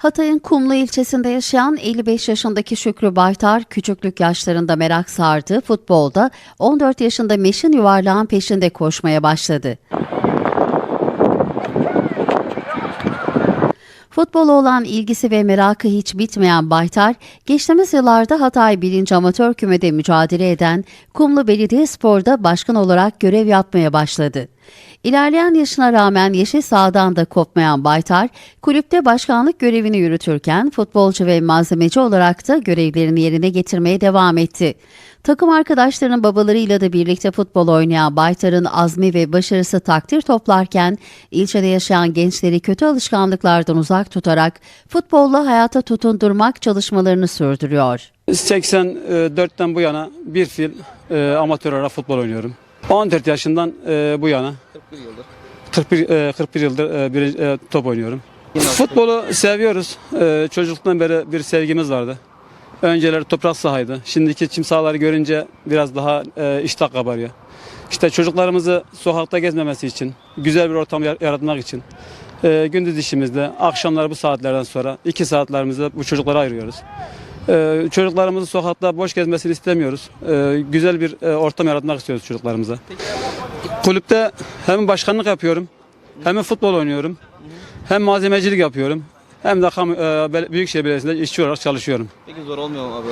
Hatay'ın Kumlu ilçesinde yaşayan 55 yaşındaki Şükrü Baytar küçüklük yaşlarında merak sardı. Futbolda 14 yaşında meşin yuvarlağın peşinde koşmaya başladı. Futbola olan ilgisi ve merakı hiç bitmeyen Baytar, geçtiğimiz yıllarda Hatay 1. Amatör Küme'de mücadele eden Kumlu Belediyespor'da başkan olarak görev yapmaya başladı. İlerleyen yaşına rağmen yeşil sahadan da kopmayan Baytar, kulüpte başkanlık görevini yürütürken futbolcu ve malzemeci olarak da görevlerini yerine getirmeye devam etti. Takım arkadaşlarının babalarıyla da birlikte futbol oynayan Baytar'ın azmi ve başarısı takdir toplarken ilçede yaşayan gençleri kötü alışkanlıklardan uzak tutarak futbolla hayata tutundurmak çalışmalarını sürdürüyor. 84'ten bu yana bir fil e, amatör olarak futbol oynuyorum. 14 yaşından e, bu yana 41 yıldır. 41, e, 41 yıldır e, bir, e, top oynuyorum. Futbolu seviyoruz. E, çocukluktan beri bir sevgimiz vardı. Önceleri toprak sahaydı. Şimdiki çim sahaları görünce biraz daha e, iştah kabarıyor. İşte çocuklarımızı sokakta gezmemesi için, güzel bir ortam yar- yaratmak için e, gündüz işimizde, akşamları bu saatlerden sonra iki saatlerimizi bu çocuklara ayırıyoruz. E, çocuklarımızın sokakta boş gezmesini istemiyoruz. E, güzel bir e, ortam yaratmak istiyoruz çocuklarımıza. Kulüpte hem başkanlık yapıyorum, hem futbol oynuyorum, hem malzemecilik yapıyorum, hem de kamu, e, Büyükşehir Belediyesi'nde işçi olarak çalışıyorum. Peki zor olmuyor mu abi?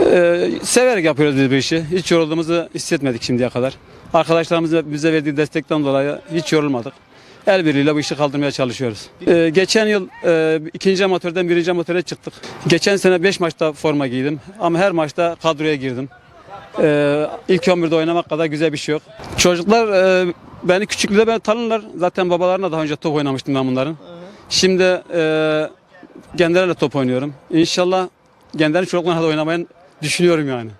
Ee, severek yapıyoruz biz bu işi. Hiç yorulduğumuzu hissetmedik şimdiye kadar. Arkadaşlarımızın bize verdiği destekten dolayı hiç yorulmadık. El birliğiyle bu işi kaldırmaya çalışıyoruz. Ee, geçen yıl e, ikinci amatörden birinci amatöre çıktık. Geçen sene 5 maçta forma giydim ama her maçta kadroya girdim. Ee, ilk 11'de oynamak kadar güzel bir şey yok. Çocuklar e, beni küçüklüğünde beni tanırlar. Zaten babalarına daha önce top oynamıştım ben bunların. Şimdi e, genderlerle top oynuyorum. İnşallah genderin çocuklarla da oynamayı düşünüyorum yani.